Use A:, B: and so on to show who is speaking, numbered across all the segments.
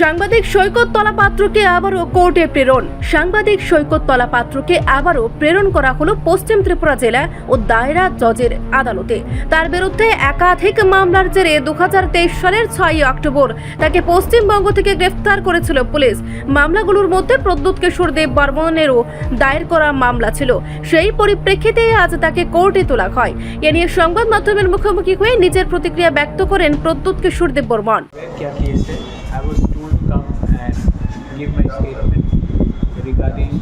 A: সাংবাদিক সৈকত তলাপাত্রকে আবারও কোর্টে প্রেরণ। সাংবাদিক সৈকত তলাপাত্রকে আবারও প্রেরণ করা হলো পশ্চিম ত্রিপুরা জেলা ও দায়রা জজের আদালতে। তার বিরুদ্ধে একাধিক মামলার জেরে দু হাজার তেইশ সালের ছয়ই অক্টোবর তাকে পশ্চিমবঙ্গ থেকে গ্রেফতার করেছিল পুলিশ। মামলাগুলোর মধ্যে প্রদ্যুৎ কিশোর দেব বর্মনেরও দায়ের করা মামলা ছিল। সেই পরিপ্রেক্ষিতে আজ তাকে কোর্টে তোলা হয়। এ নিয়ে সংবাদ মাধ্যমের মুখোমুখি হয়ে নিজের প্রতিক্রিয়া ব্যক্ত করেন প্রদ্যুৎ কিশোর দেব Barman.
B: give my statement regarding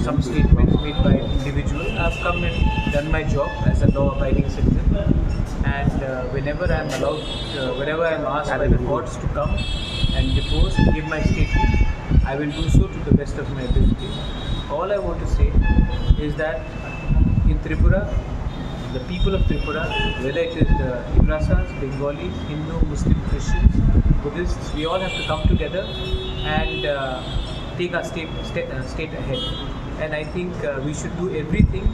B: some statements made by individuals. I've come and done my job as a law-abiding citizen, and uh, whenever I'm allowed, uh, whenever I'm asked by the courts to come and depose and give my statement, I will do so to the best of my ability. All I want to say is that in Tripura, the people of Tripura, whether it is the Tibrasas, Bengalis, Hindu, Muslim, Christians, Buddhists, we all have to come together and uh, take our state, state, uh, state ahead. And I think uh, we should do everything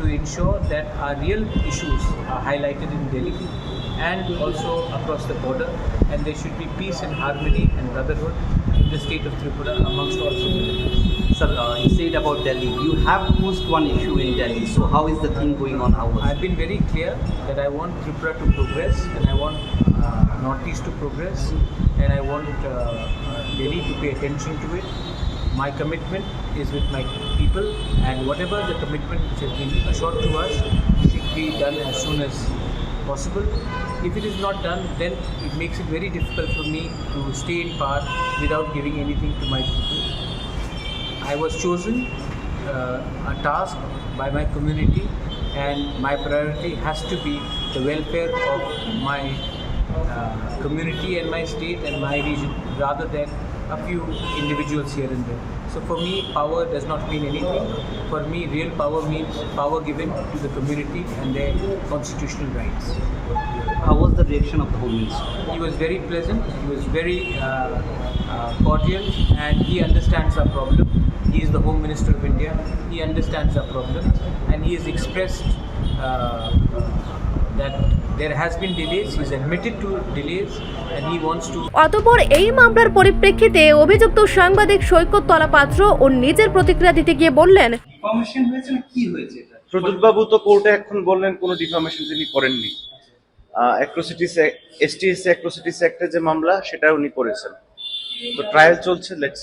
B: to ensure that our real issues are highlighted in Delhi and also across the border, and there should be peace and harmony and brotherhood in the state of Tripura amongst all communities.
C: Sir, uh, you said about Delhi. You have posed one issue in Delhi. So how is the thing going on?
B: I've been very clear that I want Tripura to progress and I want uh, Northeast to progress and I want uh, Delhi to pay attention to it. My commitment is with my people and whatever the commitment which has been assured to us should be done as soon as possible. If it is not done, then it makes it very difficult for me to stay in power without giving anything to my people. I was chosen uh, a task by my community, and my priority has to be the welfare of my uh, community and my state and my region rather than a few individuals here and there. So for me, power does not mean anything. For me, real power means power given to the community and their constitutional rights.
C: how was the reaction of the Home Minister?
B: He was very pleasant, he was very uh, uh, cordial, and he understands our problem. He is the Home Minister of India, he understands our problem, and he has expressed uh, that there has been delays, he's admitted to delays, and he wants to
A: অতপর এই মামলার পরিপ্রেক্ষিতে অভিযুক্ত সাংবাদিক সৈকত তলাপাত্র ও নিজের প্রতিক্রিয়া দিতে গিয়ে বললেন
C: ডিফর্মেশন হয়েছে না? কি হয়েছে এটা?
D: প্রদ্যুৎবাবু তো কোর্টে এখন বললেন কোনো ডিফার্মেশন তিনি করেননি। অ্যাক্রোসিটিস এসটিএসসি অ্যাক্রোসিটিস অ্যাক্টে যে মামলা সেটা উনি করেছেন। তো ট্রায়াল চলছে লেটস